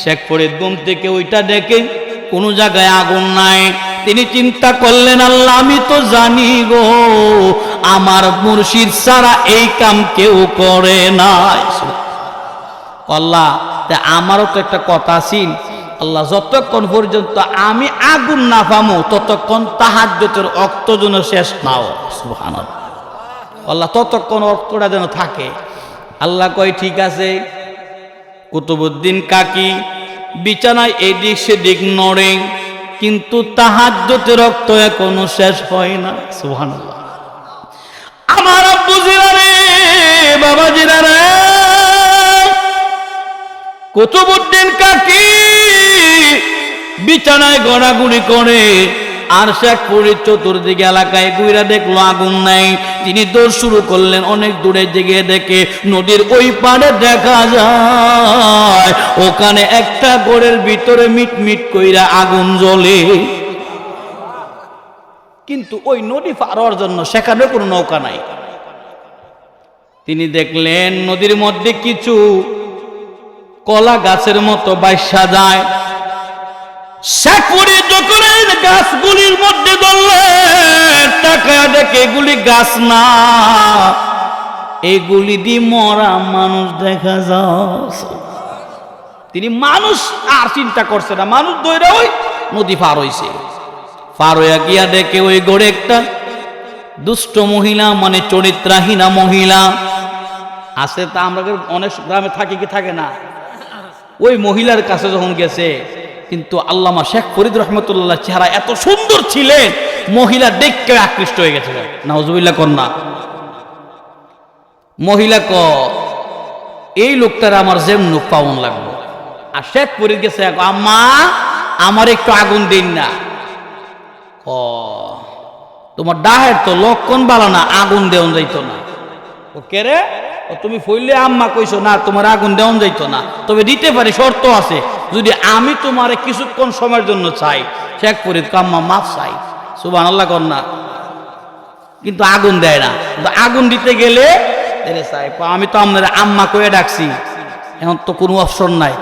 শেখ ফরিদ ঘুম থেকে ওইটা দেখে কোনো জায়গায় আগুন নাই। তিনি চিন্তা করলেন, আল্লাহ, আমি তো জানি গো, আমার মুর্শিদ ছাড়া এই কাম কেউ করে নাই। আল্লাহ আমারও তো একটা কথা ছিল আল্লাহ, যতক্ষণ পর্যন্ত আমি আগুন না পামো, ততক্ষণ তাহার তাহাজ্যতের অক্ত যেন শেষ নাও আল্লাহ, ততক্ষণ অক্তটা যেন থাকে। আল্লাহ কয়, ঠিক আছে কুতুবুদ্দিন কাকি, বিছানায় এদিক সেদিক নড়ে, কিন্তু তাহাজ্যতের রক্ত এখনও শেষ হয় না। সুহান আমার আব্বু জিরা রে, বাবা জিরা রে, কুতুবুদ্দিন কাকি বিছানায় গড়াগুড়ি করে আর শেখপুরের চতুর্দিকে এলাকায় গুইরা দেখল আগুন নাই। তিনি দৌড় শুরু করলেন, অনেক দূরে জেগে দেখে নদীর ওই পাড়ে দেখা যায়, ওখানে একটা গোড়ের ভিতরে মিট মিট কইরা আগুন জ্বলে। কিন্তু ওই নদী পার জন্য সেখানে কোনো নৌকা নাই। তিনি দেখলেন, নদীর মধ্যে কিছু কলা গাছের মতো বাইসা যায়। গাছগুলির মধ্যে ধরলেন টাকা দেখে এগুলি গাছ না। এগুলি দিয়ে মরা মানুষ দেখা যাচ্ছে। তিনি মানুষ আর চিন্তা করছে না, মানুষ দৈরা ওই নদী পার হইছে। পার হইয়া গিয়া দেখে ওই গড়ে একটা দুষ্ট মহিলা মানে চরিত্রাহীনা মহিলা। আছে তা আমরা অনেক গ্রামে থাকি কি থাকে না? ওই মহিলার কাছে যখন গেছে কিন্তু আল্লামা শেখ ফরিদ রহমতুল্লাহ চেহারা এত সুন্দর ছিলেন, মহিলা দেখতে আকৃষ্ট হয়ে গেছে নাউজুবিল্লাহ কন্যা মহিলা ক, এই লোকটার আমার যেমন পাউন লাগল আর শেখ ফরিদ গেছে আম্মা, আমার একটু আগুন দিন না। ও তোমার ডাহের তো লক্ষণ বালা না, আগুন দেওয়া যাইতো না। ও কে রে? তুমি ফইলে আম্মা কইছো, না, তোমার আগুন দেওয়া যাইতো না। তবে দিতে পারি, শর্ত আছে। যদি আমি তোমারে কিছুক্ষণ সময়ের জন্য চাই শেখ ফরিদ কাম্মা মাফ চাই। সুবান আল্লাহ কন্যা কিন্তু আগুন দেয় না। আগুন দিতে গেলে আমি তো আপনার আম্মা কয়ে ডাকছি। এখন তো কোনো অপশন নাই।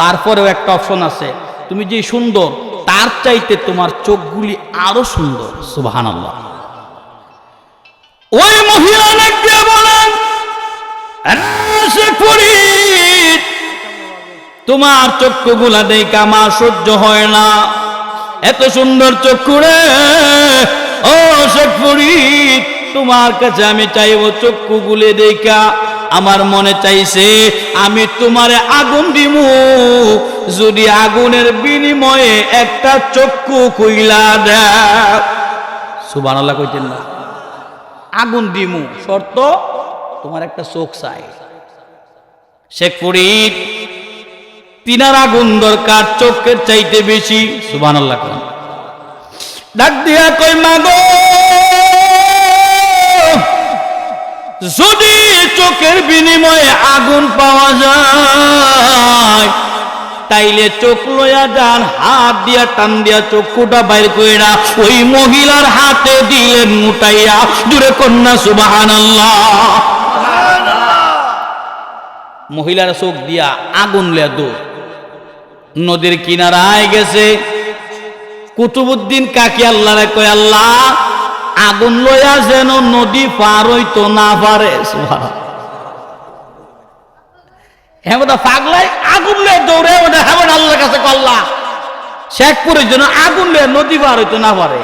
তারপরেও একটা অপশন আছে। তুমি যে সুন্দর, তার চাইতে তোমার চোখগুলি আরও সুন্দর। সুবাহান আল্লাহ ওই মহিলা দিয়ে বলেন তোমার চক্ষুগুলা দেখে আমার সহ্য হয় না। এত সুন্দর চক্ষু রে। ও শেখ ফরিদ তোমার কাছে আমি চাইব চক্ষু গুলে দেখা। আমার মনে চাইছে, আমি তোমারে আগুন দিমু। যদি আগুনের বিনিময়ে একটা চক্ষু কইলা দেয় সুবান কইতেন না। আগুন দিমু, শর্ত তোমার একটা চোখ চাই। শেখ তিনার আগুন দরকার, চোখের চাইতে বেশি। সুবান আল্লাহ ডাক দিয়া কই মাগো, যদি চোখের বিনিময়ে আগুন পাওয়া যায়, তাইলে চোখ লয়া যান, হাত দিয়া, টান দিয়া চক্ষুটা বাইর কইরা ওই মহিলার হাতে দিলেন মুটাইয়া। দূরে কন্যা সুবাহান মহিলার চোখ দিয়া আগুন লেয়া দৌড়। নদীর কিনারায় গেছে। কুতুবুদ্দিন কাকি আল্লাহ কয়, আল্লাহ, আগুন লইয়া যেন নদী পার হইতো না পারে। পাগলাই, আগুন দৌড়ে আল্লাহর আগুন নদী পার হইতো না পারে।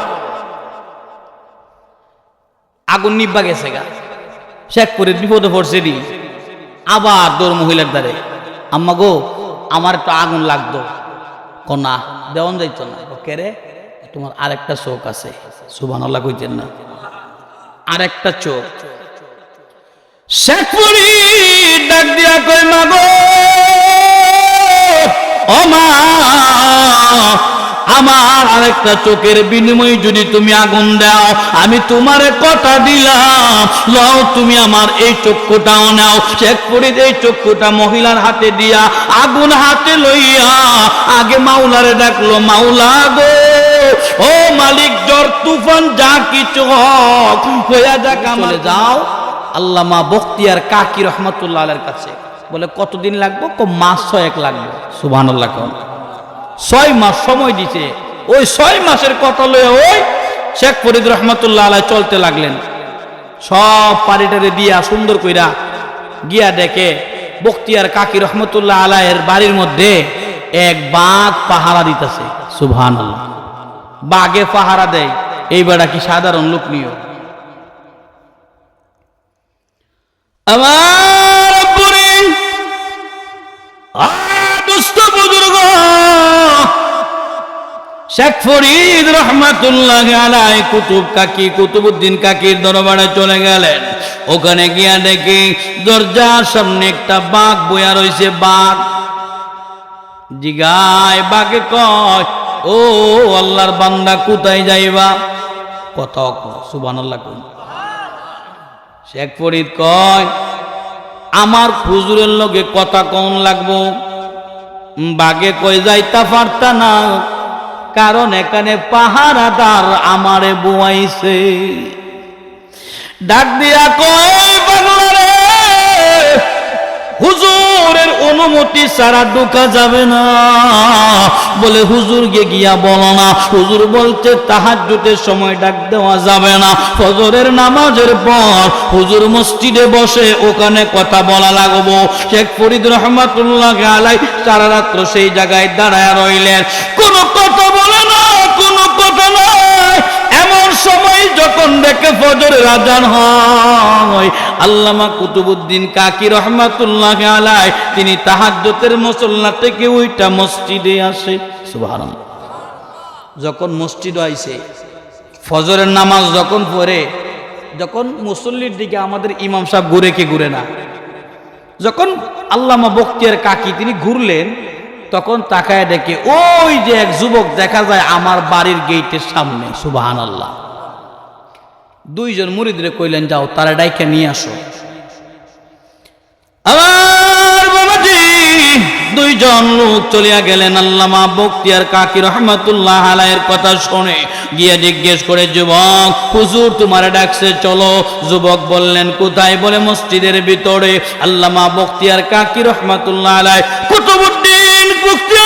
আগুন গেছে গা। পড়ছে আবার দৌড় মহিলার দ্বারে। আম্মা গো আমার একটু আগুন লাগতো। কনা দেওয়ান যাইতো না। কে রে, তোমার আরেকটা চোখ আছে। সুবান আল্লাহ কইতেন না। আরেকটা চোখ। শেখপুরি ডাক দিয়া কই মাগো, ও মা আমার আরেকটা চোখের বিনিময়ে যদি তুমি আগুন দাও আমি তোমারে কথা দিলাম। লও তুমি আমার এই চক্ষুটাও নাও। শেখ ফরিদ এই চক্ষুটা মহিলার হাতে দিয়া আগুন হাতে লইয়া আগে মাওলারে ডাকলো মাওলা গো ও মালিক জ্বর তুফান যা কিছু হোক হইয়া যাক আমার যাও আল্লামা বখতিয়ার কাকি রহমতুল্লাহ কাছে। বলে কতদিন লাগবে? ক মাস ছয়েক লাগবে। সুবাহ কন ছয় মাস সময় দিছে। ওই ছয় মাসের কথা লয়ে ওই শেখ ফরিদ রহমতুল্লাহ আলাই চলতে লাগলেন। সব পারিটারে দিয়া সুন্দর কইরা গিয়া দেখে বক্তিয়ার কাকি রহমতুল্লাহ আলাইয়ের বাড়ির মধ্যে এক বাঘ পাহারা দিতেছে। সুবহান বাঘে পাহারা দেয়। এই বেড়া কি সাধারণ লোক নিও। আমার শেখ ফরিদ রহমাতুল্লাহ আলাই কুতুব কাকি কুতুবুদ্দিন কাকির দরবারে চলে গেলেন। ওখানে গিয়া দেখি দরজার সামনে একটা বাঘ বইয়া রয়েছে বাঘ। জিগায় বাঘে কয়, ও আল্লাহর বান্দা, কোথায় যাইবা? কত সুবান আল্লাহ শেখ ফরিদ কয়, আমার হুজুরের লগে কথা কন লাগবো। বাঘে কয়, যাইতা পারতা না। কারণ এখানে পাহারাদার আমারে বুয়াইছে। ডাক দিয়া কয় অনুমতি ছাড়া ঢোকা যাবে না। বলে হুজুরকে গিয়া বলো না। হুজুর বলছে জুটের সময় ডাক দেওয়া যাবে না। ফজরের নামাজের পর হুজুর মসজিদে বসে ওখানে কথা বলা লাগবো। শেখ ফরিদ রহমাতুল্লাহ আলাই সারা রাত্র সেই জায়গায় দাঁড়ায় রইলেন। কোনো কথা বলে না কোনো কথা নাই এমন সময় যখন দেখে ফজরের আজান হয়। আল্লামা কুতুবুদ্দিন কাকি রহমাতুল্লাহ আলাই তিনি তাহাজ্জতের মুসল্লা থেকে ওইটা মসজিদে আসে। সুবহানাল্লাহ। যখন মসজিদ আইছে, ফজরের নামাজ যখন পড়ে, যখন মুসল্লির দিকে আমাদের ইমাম সাহেব ঘুরে কে ঘুরে না, যখন আল্লামা বক্তিয়ার কাকি তিনি ঘুরলেন, তখন তাকায় দেখে ওই যে এক যুবক দেখা যায় আমার বাড়ির গেটের সামনে। সুবাহান আল্লাহ দুইজন মুরিদরে কইলেন, যাও, তারা ডাইকে নিয়ে আসো। দুইজন লোক চলিয়া গেলেন আল্লামা বক্তিয়ার রহমতুল্লাহ আলাইয়ের কথা শুনে। গিয়ে জিজ্ঞেস করে, যুবক, হুজুর তোমার ডাকছে, চলো। যুবক বললেন, কোথায়? বলে, মসজিদের ভিতরে। আল্লামা বক্তিয়ার কাকি রহমতুল্লাহ আলাই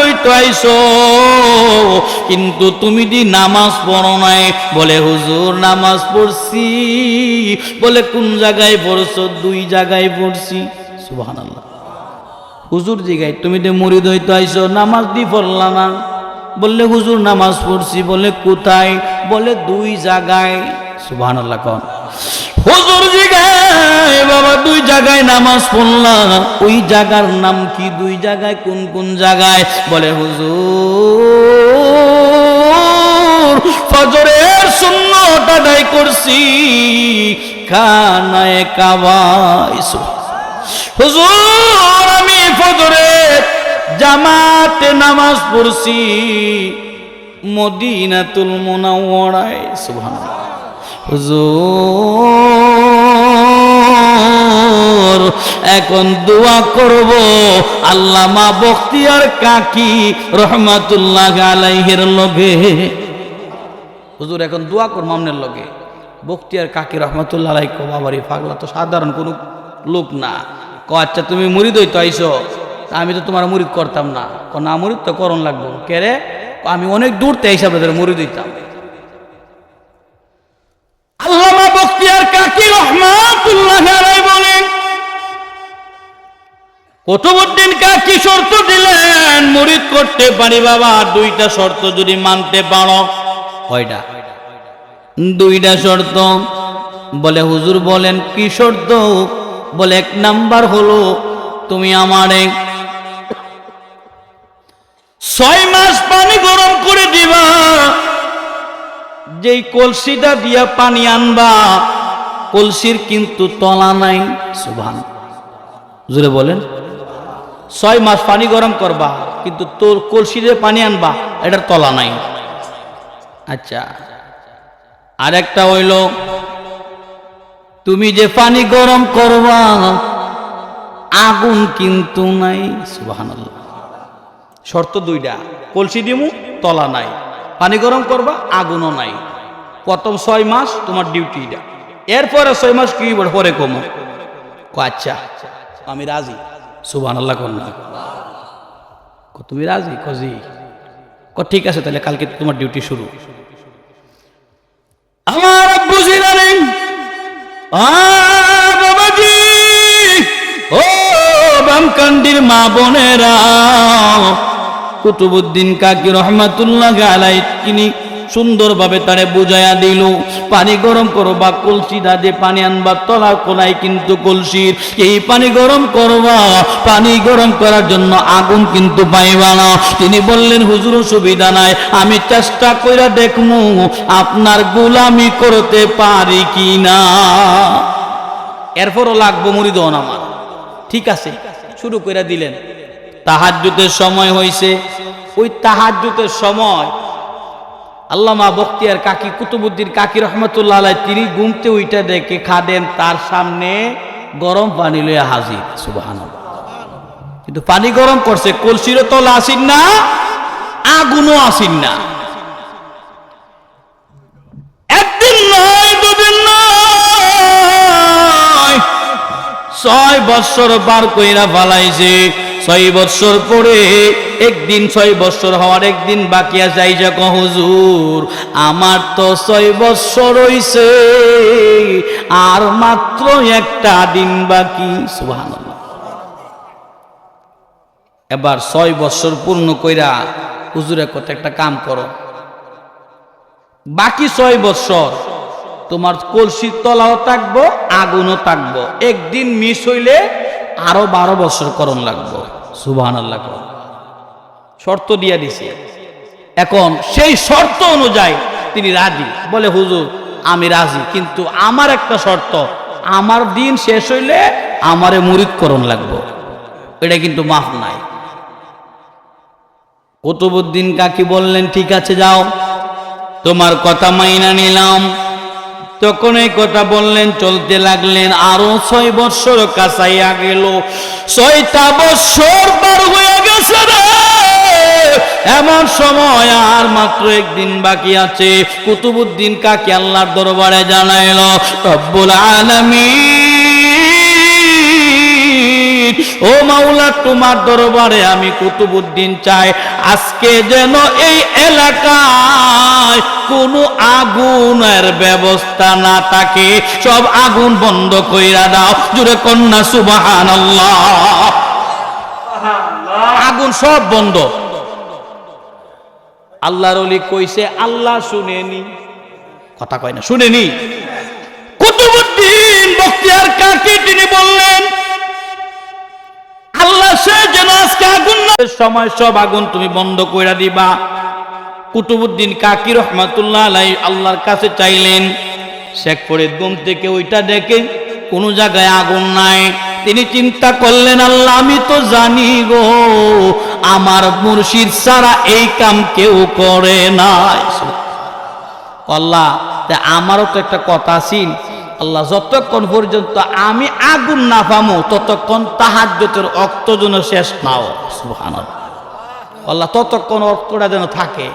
আ পাগলা মুড়ি দইতে কিন্তু তুমি দি নামাজ পড়ো নাই। বলে, হুজুর, নামাজ পড়ছি। বলে, কোন জায়গায় পড়ছো? দুই জায়গায় পড়ছি। সুবহানাল্লাহ। হুজুর তুমি আইসো, নামাজ দি পড়লা না? বললে, হুজুর, নামাজ পড়ছি। বলে, কোথায়? বলে, দুই জায়গায়। সুবহান আল্লাহ কন। হুজুর বাবা, দুই জায়গায় নামাজ পড়লাম। ওই জায়গার নাম কি? দুই জায়গায়? কোন কোন জায়গায়? বলে, হুজুর, ফজরের শূন্যটা আদায় করছি। খানায় কাবাই হুজুর, আমি ফজরে জামাতে নামাজ পড়ছি মদিনাতুল মুনাওয়ারায়। সুবহানাল্লাহ। হুজুর এখন দোয়া করব আল্লামা বখতিয়ার কাকি রহমাতুল্লাহ আলাইহির লগে। হুজুর, এখন দোয়া করব আমনের লগে। বখতিয়ার কাকি রহমাতুল্লাহ আলাই কো, বাবারি পাগলা, তো সাধারণ কোনো লোক না। ক আচ্ছা তুমি হইতো আইসো তা আমি তো তোমার মুড়িদ করতাম না। ক না মুড়িদ তো করণ লাগবো। কে রে? আমি অনেক দূর তে হিসাবে ধরে মুড়িদ হইতাম। আল্লামা বখতিয়ার কাকি রহমাতুল্লাহ কুতুবুদ্দিন কাকি শর্ত দিলেন? মুড়িদ করতে পারি বাবা, দুইটা শর্ত যদি মানতে পারো। কয়টা? দুইটা শর্ত। বলে হুজুর বলেন, কি শর্ত? বলে এক নাম্বার হলো, তুমি আমারে ছয় মাস পানি গরম করে দিবা। যেই কলসিটা দিয়া পানি আনবা, কলসির কিন্তু তলা নাই সুভান জুড়ে বলেন। ছয় মাস পানি গরম করবা, কিন্তু তোর কলসিতে পানি আনবা, এটার তলা নাই। আচ্ছা। আরেকটা হইল, তুমি যে পানি গরম করবা, আগুন কিন্তু নাই। শর্ত দুইটা, কলসি দিমু, তলা নাই। পানি গরম করবা, আগুনও নাই। প্রথম ছয় মাস তোমার ডিউটিটা। এরপরে ছয় মাস কি পরে কমো? আচ্ছা আমি রাজি। সুবান আল্লাহ কন্যা তুমি রাজি? কজি ক, ঠিক আছে, তাহলে কালকে তোমার ডিউটি শুরু। আমার আব্বু ও বামকান্ডির মা বোনেরা, কুতুবুদ্দিন কাকি রহমাতুল্লাহ আলাই তিনি সুন্দরভাবে তারে বুঝাইয়া দিল। পানি গরম করো বা কলসিটা যে পানি আনবা, তলা কোনায় কিন্তু কলসির এই পানি গরম করবা, পানি গরম করার জন্য আগুন কিন্তু পাইবা না। তিনি বললেন, হুজুর সুবিধা নাই, আমি চেষ্টা কইরা দেখমু, আপনার গোলামি করতে পারি কি না এরপরও লাগবো মুড়িদন আমার। ঠিক আছে, শুরু করে দিলেন। তাহাজ্জুতের সময় হইছে। ওই তাহাজ্জুতের সময় আল্লামা বখতিয়ার কাকি, কুতুবুদ্দিন কাকি রহমতুল্লাহ আলাই তিনি ঘুমতে ওইটা দেখে খাদেন, তার সামনে গরম পানি লইয়া হাজির। সুবাহান কিন্তু পানি গরম করছে, কলসিরও তল আসিন না, আগুনও আসিন না। একদিন নয়, দুদিন নয়, ছয় বৎসর বার কইরা ফালাইছে। ছয় বৎসর পরে একদিন ছয় বৎসর হওয়ার একদিন বাকি আছে আইসা কহ হুজুর, আমার তো ছয় বৎসর হইছে, আর মাত্র একটা দিন বাকি, সুবহানাল্লাহ। এবার ছয় বৎসর পূর্ণ কইরা হুজুরে কত একটা কাম করো। বাকি ছয় বৎসর তোমার কলসির তলাও থাকব, আগুনও থাকব। একদিন মিস হইলে আরও বারো বছর করণ লাগবো। সুবাহ আল্লাহ শর্ত দিয়া দিছে। এখন সেই শর্ত অনুযায়ী তিনি রাজি। বলে, হুজুর, আমি রাজি, কিন্তু আমার একটা শর্ত, আমার দিন শেষ হইলে আমারে মুরিদ করণ লাগবো। এটা কিন্তু মাফ নাই। কুতুবুদ্দিন কাকি বললেন, ঠিক আছে, যাও। তোমার কথা মাইনা নিলাম। তখন এই কথা বললেন, চলতে লাগলেন। আরও ছয় বৎসর কাছাইয়া গেল। ছয়টা বৎসর পার হয়ে গেছে রে। এমন সময় আর মাত্র একদিন বাকি আছে। কুতুবুদ্দিন কাকে আল্লাহর দরবারে জানাইল, রব্বুল আলামিন, ও মাওলা, তোমার দরবারে আমি কুতুবুদ্দিন চাই। আজকে যেন এই এলাকায় কোনো আগুনের ব্যবস্থা না থাকে। সব আগুন বন্ধ কইরা দাও। জুড়ে কন্যা সুবাহান আগুন সব বন্ধ। আল্লাহর অলি কইছে, আল্লাহ শুনেনি। কথা কয় না, শুনেনি। কুতুবুদ্দিন বখতিয়ার কাকে, তিনি বললেন, আল্লাহ সে যেন আজকে আগুন সময় সব আগুন তুমি বন্ধ কইরা দিবা। কুতুবুদ্দিন কাকি রহমাতুল্লাহ আলাই আল্লাহর কাছে চাইলেন, শেখ ফরিদ ঘুম থেকে ওইটা দেখে কোনো জায়গায় আগুন নাই। তিনি চিন্তা করলেন, আল্লাহ, আমি তো জানি গো, আমার মুর্শিদ ছাড়া এই কাম কেউ করে নাই। আল্লাহ আমারও তো একটা কথা ছিল আল্লাহ, যতক্ষণ পর্যন্ত আমি আগুন না পামো, ততক্ষণ তাহাজ্যতের অক্ত যেন শেষ নাও আল্লাহ, ততক্ষণ অর্থটা যেন থাকে।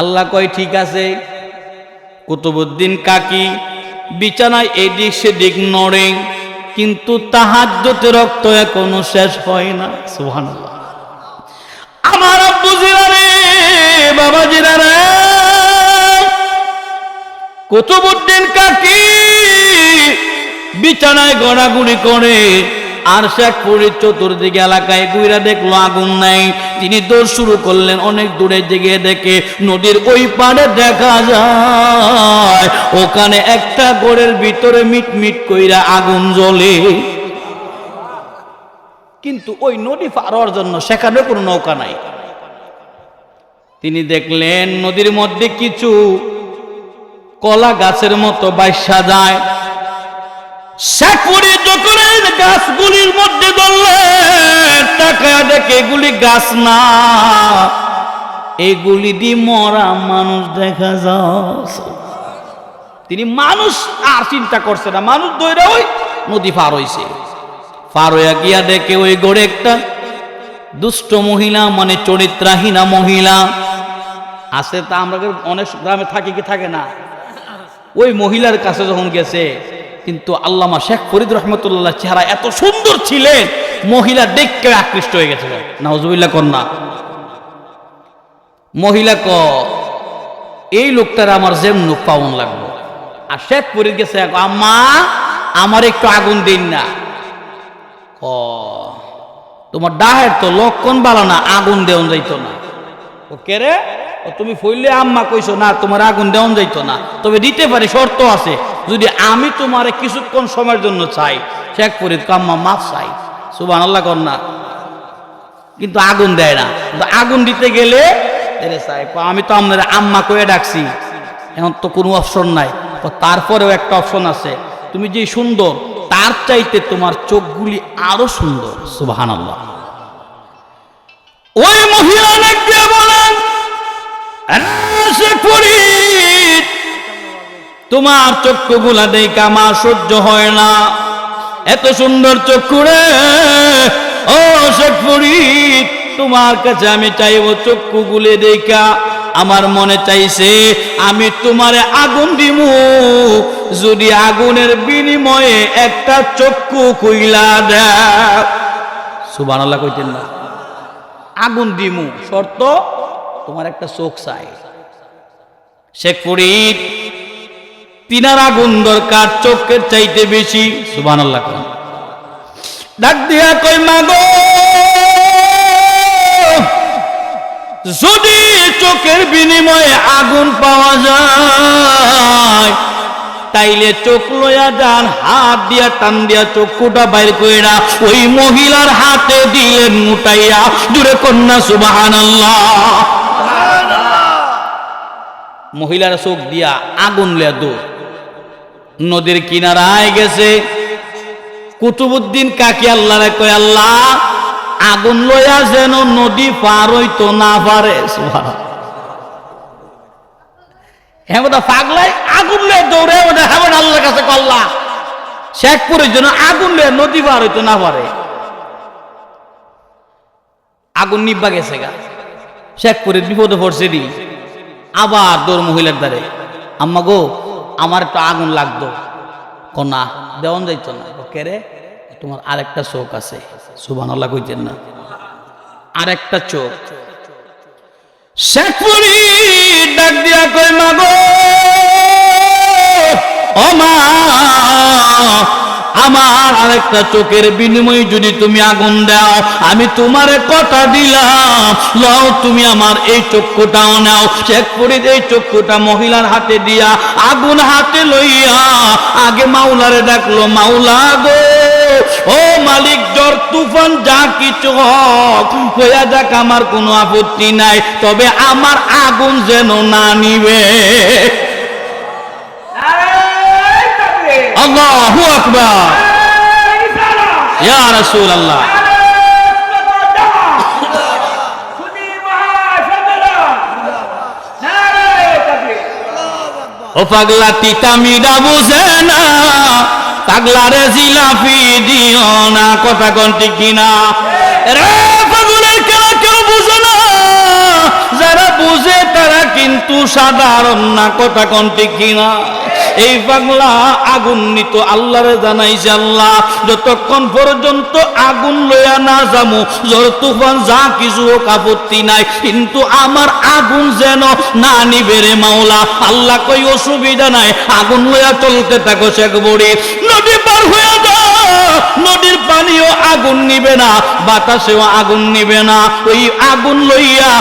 আল্লাহ কয়, ঠিক আছে। কুতুবুদ্দিন কাকি বিছানায় এদিক সেদিক নড়ে, কিন্তু তাহার তাহাজ্যতে রক্ত এখনও শেষ হয় না। সুবহানাল্লাহ। আমার জিরা রে, বাবা জিরা রে কুতুবুদ্দিন কাকি বিছানায় গড়াগুড়ি করে আর শেখপুরের চতুর্দিকে এলাকায় গুইরা দেখল আগুন নাই। তিনি দৌড় শুরু করলেন, অনেক দূরে জেগে দেখে নদীর ওই পাড়ে দেখা যায়, ওখানে একটা গোড়ের ভিতরে মিট মিট কইরা আগুন জ্বলে। কিন্তু ওই নদী পার জন্য সেখানে কোনো নৌকা নাই। তিনি দেখলেন, নদীর মধ্যে কিছু কলা গাছের মতো বাইসা যায়। গাছগুলির মধ্যে ধরলেন টাকা দেখে এগুলি গাছ না। এগুলি দিয়ে মরা মানুষ দেখা যায় তিনি মানুষ আর চিন্তা করছে না, মানুষ দৈরা ওই নদী পার হইছে। পার হইয়া গিয়া দেখে ওই গড়ে একটা দুষ্ট মহিলা মানে চরিত্রাহীনা মহিলা আছে। তা আমরা অনেক গ্রামে থাকি কি থাকে না? ওই মহিলার কাছে যখন গেছে কিন্তু আল্লামা শেখ ফরিদ রহমতুল্লাহ চেহারা এত সুন্দর ছিলেন, মহিলা দেখকে আকৃষ্ট হয়ে গেছে নাউজুবিল্লাহ কন্যা মহিলা ক, এই লোকটার আমার যেমন পাউন লাগল আর শেখ ফরিদ গেছে আম্মা, আমার একটু আগুন দিন না। ও তোমার ডাহের তো লক্ষণ বালা না, আগুন দেওয়া যাইতো না। ও কে রে? তুমি ফইলে আম্মা কইছো, না, তোমার আগুন দেওয়া যাইতো না। তবে দিতে পারি, শর্ত আছে। যদি আমি তোমার কিছুক্ষণ সময়ের জন্য চাই শেখ ফরিদ কাম্মা মাফ চাই। সুবান আল্লাহ না। কিন্তু আগুন দেয় না। আগুন দিতে গেলে আমি তো আপনার আম্মা কয়ে ডাকছি। এখন তো কোনো অপশন নাই। তারপরেও একটা অপশন আছে। তুমি যে সুন্দর তার চাইতে তোমার চোখগুলি আরও সুন্দর। সুবাহান আল্লাহ ওই মহিলা বলেন "আরে ফরিদ, তোমার চক্ষুগুলা দেখে আমার সহ্য হয় না। এত সুন্দর চক্ষু রে। ও শেখ ফরিদ তোমার কাছে আমি চাইব চক্ষু গুলে দেখা। আমার মনে চাইছে, আমি তোমারে আগুন দিমু। যদি আগুনের বিনিময়ে একটা চক্ষু কইলা দেয় সুবানাল্লাহ কইতেন না। আগুন দিমু, শর্ত তোমার একটা চোখ চাই। শেখ তিনার আগুন দরকার, চোখের চাইতে বেশি। সুবান আল্লাহ ডাক দিয়া কই মাগো, যদি চোখের বিনিময়ে আগুন পাওয়া যায়, তাইলে চোখ লয়া যান, হাত দিয়া, টান দিয়া চক্ষুটা বাইর কইরা ওই মহিলার হাতে দিলেন মুটাইয়া। দূরে কন্যা সুবাহান মহিলার চোখ দিয়া আগুন লিয়া দৌড়। নদীর কিনারায় গেছে। কুতুবুদ্দিন কাকি আল্লাহ কয়, আল্লাহ, আগুন লইয়া যেন নদী পার হইতো না পারে। পাগলাই, আগুন আগুন নদী পার হইতো না পারে। আগুন গেছে গা। পড়ছে আবার দৌড় মহিলার দ্বারে। আম্মা গো আমার একটু আগুন লাগতো। কনা দেওয়ান যাইতো না। কে রে? তোমার আরেকটা চোখ আছে। সুবান আল্লাহ কইতেন না। আরেকটা চোখ। শেখপুরি ডাক দিয়া কই মাগো, ও মা আমার আরেকটা চোখের বিনিময়ে যদি তুমি আগুন দাও, আমি তোমারে কথা দিলাম। লও তুমি আমার এই চক্ষুটাও নাও। শেখ ফরিদ এই চক্ষুটা মহিলার হাতে দিয়া আগুন হাতে লইয়া আগে মাওলারে ডাকলো, মাওলা গো, ও মালিক, জ্বর, তুফান, যা কিছু হোক, হইয়া যাক, আমার কোনো আপত্তি নাই। তবে আমার আগুন যেন না নিবে। আল্লাহু আকবার। ইয়া রাসূলুল্লাহ। ও পাগলা তিতা মিডা বুঝে না পাগলারে জিলাপি দিও না কথা কন্টি কিনা? রে পাগলের কেন কেউ বুঝে না যারা বুঝে তারা কিন্তু সাধারণ না কথা কন্টি কিনা? এই পাগলা আগুন নিত আল্লাহরে জানাইছে আল্লাহ, যতক্ষণ পর্যন্ত আগুন লইয়া না যামু, জ্বর, তুফান, যা কিছু হোক আপত্তি নাই। কিন্তু আমার আগুন যেন না নিবে রে মাওলা, আল্লাহ কই অসুবিধা নাই, আগুন লইয়া চলতে থাকো শেখ বড়ি। নদী পার হয়ে যাও নদীর পানিও আগুন নিবে না, বাতাসেও আগুন নিবে না। ওই আগুন লইয়া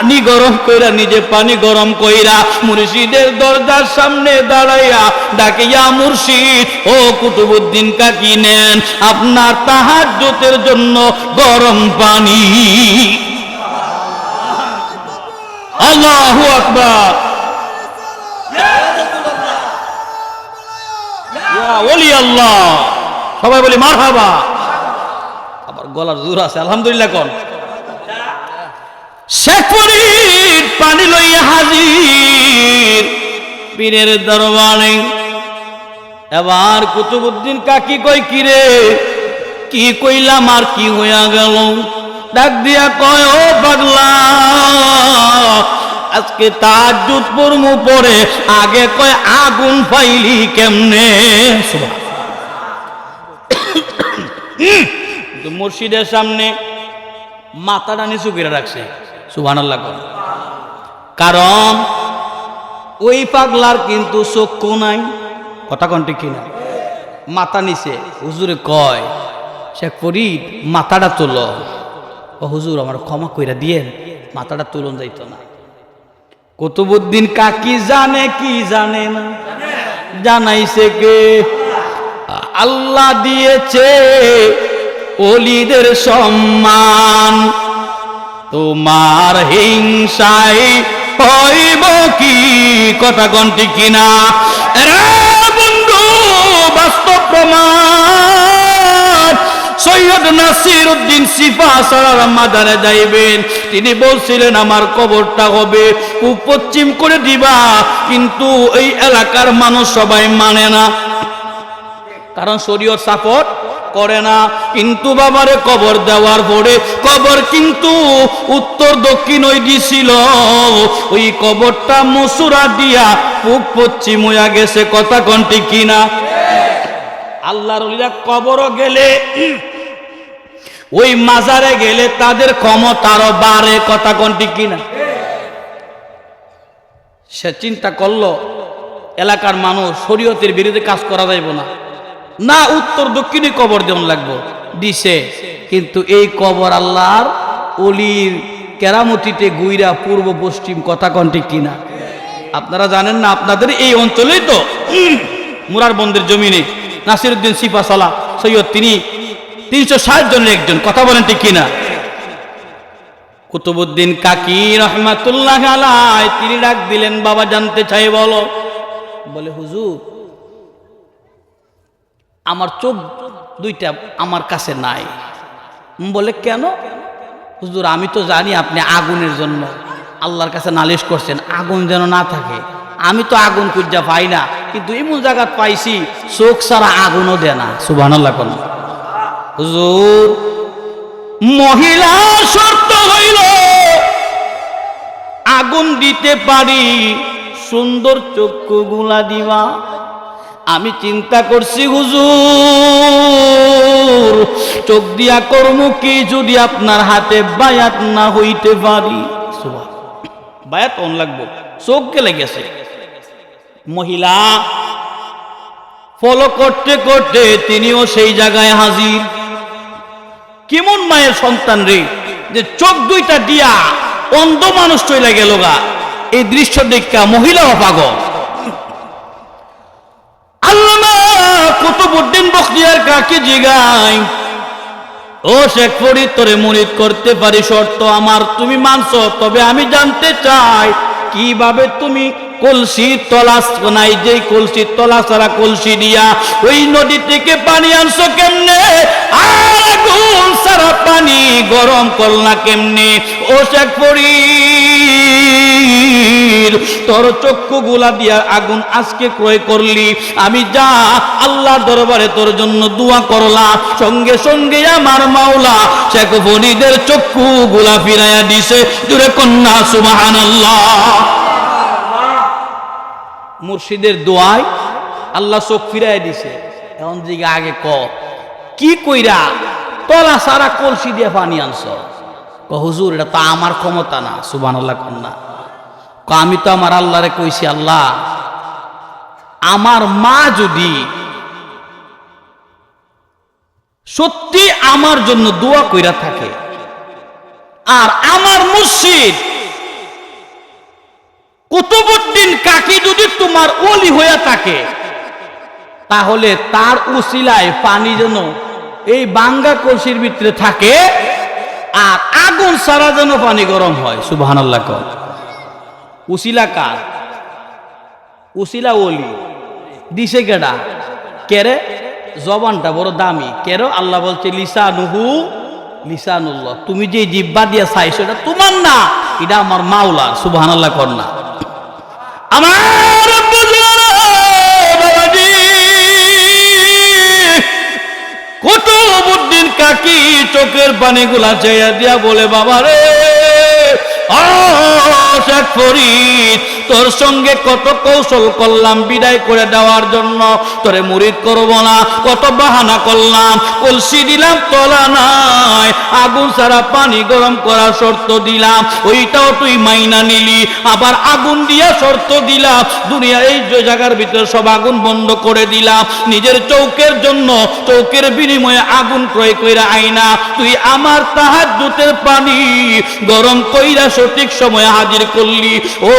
পানি গরম কইরা, নিজে পানি গরম কইরা মুর্শিদের দরজার সামনে দাঁড়াইয়া ডাকিয়া, মুর্শিদ, ও কুতুবুদ্দিন কাকি নেন, আপনার তাহার জোতের জন্য গরম পানি। আল্লাহু আকবার। আল্লাহ। সবাই বলি, মারহাবা। আবার গলার জোর আছে, আলহামদুলিল্লাহ কোন। শেখপুরীর পানি লইয়া হাজির, পীরের দরবারে। এবার কুতুবুদ্দিন কাকি কই কিরে কি কইলাম আর কি হইয়া গেল? ডাক দিয়া কয়, ও পাগলা, আজকে তার জুত পরমু পরে আগে কয় আগুন পাইলি কেমনে। মুর্শিদের সামনে মাথাটা নিচু করে রাখছে। সুবান কারণ ওই পাগলার কিন্তু চক্ষু নাই, কথা কন্টি কিনা? মাথা নিচে, হুজুরে কয় শেখ ফরিদ, মাথাটা তোল। ও হুজুর, আমার ক্ষমা কইরা দিয়েন, মাথাটা তুলন যাইত না। কুতুবুদ্দিন কাকি জানে কি জানে না? জানাইছে কে? আল্লাহ দিয়েছে অলিদের সম্মান। তোমার হিংসায় হইব কি কথা কন্টি কিনা? বন্ধু, বাস্তব প্রমাণ। সৈয়দ নাসির উদ্দিন সিফা সারার মাদারে যাইবেন। তিনি বলছিলেন, আমার কবরটা হবে পশ্চিম করে দিবা, কিন্তু এই এলাকার মানুষ সবাই মানে না। কারণ শরীয়ত সাপোর্ট করে না। কিন্তু বাবারে কবর দেওয়ার পরে কবর কিন্তু উত্তর দক্ষিণ ওই দিছিল ওই কবরটা মসুরা দিয়া পূব পশ্চিম হইয়া গেছে। কথা কন্টি কিনা আল্লাহর কবরও গেলে, ওই মাজারে গেলে তাদের ক্ষমতারও বাড়ে। কথা কন্টি কিনা সে চিন্তা করল, এলাকার মানুষ শরীয়তের বিরুদ্ধে কাজ করা যাইব না। না উত্তর দক্ষিণে কবর দেওয়ান লাগবো। দিছে। কিন্তু এই কবর আল্লাহর অলির কেরামতিতে গুইরা পূর্ব পশ্চিম কথা কন্টি কিনা? আপনারা জানেন না, আপনাদের এই অঞ্চলেই তো মুরার বন্দের জমিনে নাসিরুদ্দিন সিফা সালা সৈয়দ তিনি তিনশো ষাট জনের একজন, কথা বলেন ঠিক কিনা? কুতুবুদ্দিন কাকি রহমাতুল্লাহ আলাই তিনি ডাক দিলেন, বাবা জানতে চাই বলো। বলে, হুজুর আমার চোখ দুইটা আমার কাছে নাই। বলে কেন? হুজুর, আমি তো জানি আপনি আগুনের জন্য আল্লাহর কাছে নালিশ করছেন, আগুন যেন না থাকে। আমি তো আগুন খুঁজা পাই না, কিন্তু এমন জায়গাত পাইছি, চোখ ছাড়া আগুনও দেয় না। সুবাহ কোন। হুজুর, মহিলা শর্ত হইল, আগুন দিতে পারি, সুন্দর চক্ষু গুলা দিবা আমি চিন্তা করছি, হুজুর। চোখ দিয়া কর্ম কি যদি আপনার হাতে বায়াত না হইতে পারি। বায়াত অন লাগবো। চোখ গেলে গেছে। মহিলা ফলো করতে করতে তিনিও সেই জায়গায় হাজির। কেমন মায়ের সন্তান রে? যে চোখ দুইটা দিয়া অন্ধ মানুষ চলে গেল গা। এই দৃশ্য দেখা মহিলাও পাগল আল্লামা কুতুবুদ্দিন বখতিয়ার কাকে জিগাই ও শেখ ফরিদ, তোরে মনিত করতে পারি শর্ত আমার, তুমি মানছ, তবে আমি জানতে চাই, কীভাবে তুমি কলসি তলাস নাই যে কলসি তলা সারা কলসি দিয়া, ওই নদী থেকে পানি আনছো কেমনে? আগুন সারা পানি গরম করলা কেমনে? ও শেখ ফরিদ তোর চক্ষু গুলা দিয়া আগুন আজকে ক্রয় করলি। আমি যা আল্লাহ দরবারে তোর জন্য দোয়া করলাম, সঙ্গে সঙ্গে আমার মাওলা শেখ ফরিদের চক্ষু গুলা ফিরাইয়া দিছে। দূরে কন্যা সুবাহান মুর্শিদের দোয়ায় আল্লাহ চোখ ফিরাই দিছে। এখন দিকে আগে ক, কি কইরা তলা সারা কলসি দিয়ে পানি আনছ? হুজুর, এটা তো আমার ক্ষমতা না সুবান আল্লাহ কন্যা। আমি তো আমার আল্লাহরে কইছি, আল্লাহ, আমার মা যদি সত্যি আমার জন্য দোয়া কইরা থাকে, আর আমার মসজিদ কুতুবুদ্দিন কাকি যদি তোমার ওলি হয়ে থাকে, তাহলে তার উসিলায় পানি যেন এই বাঙ্গা কলসির ভিতরে থাকে, আর আগুন সারা যেন পানি গরম হয় সুবাহ উসিলা কার? উসিলা ওলি। দিশে কেডা? কেরে? জবানটা বড় দামি। কেরো? আল্লাহ বলছে, লিসানুহু লিসানুল্লাহ। তুমি যে জিব্বা দিয়ে চাইছো, এটা তোমার না। এটা আমার মাওলা সুবাহান কর না। আমার কত বুদ্দিন কাকি চোখের পানিগুলা চাইয়া দিয়া বলে বাবা রে শেখ ফরিদ তোর সঙ্গে কত কৌশল করলাম, বিদায় করে দেওয়ার জন্য। তোরে মুরিদ করব না, কত বাহানা করলাম, কলসি দিলাম, তলা নাই, আগুন ছাড়া পানি গরম করার শর্ত দিলাম। ওইটাও তুই মাইনা নিলি, আবার আগুন দিয়া শর্ত দিলাম। দুনিয়া এই জায়গার ভিতরে সব আগুন বন্ধ করে দিলাম। নিজের চৌকের জন্য, চৌকের বিনিময়ে আগুন ক্রয় কইরা আইনা তুই আমার তাহার দুতের পানি গরম কইরা সঠিক সময়ে হাজির করলি। ও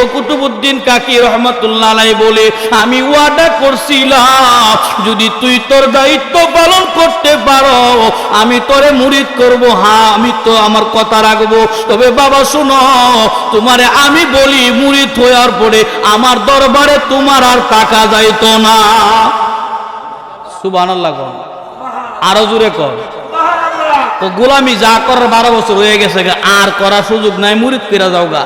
কুতুবুদ্দিন কাকি রহমতুল্লাহ আলাই বলে, আমি ওয়াদা করছিলাম, যদি তুই তোর দায়িত্ব পালন করতে পারো, আমি তোরে মুরিদ করব হ্যাঁ আমি তো আমার কথা রাখব। তবে বাবা, শুনো, তোমারে আমি বলি মুরিদ হওয়ার পরে আমার দরবারে তোমার আর টাকা যাইতো না। সুবহানাল্লাহ কর আরও জোরে কর তো গোলামি যা করার বারো বছর হয়ে গেছে আর করার সুযোগ নাই, মুরিদ পেরা যাও গা।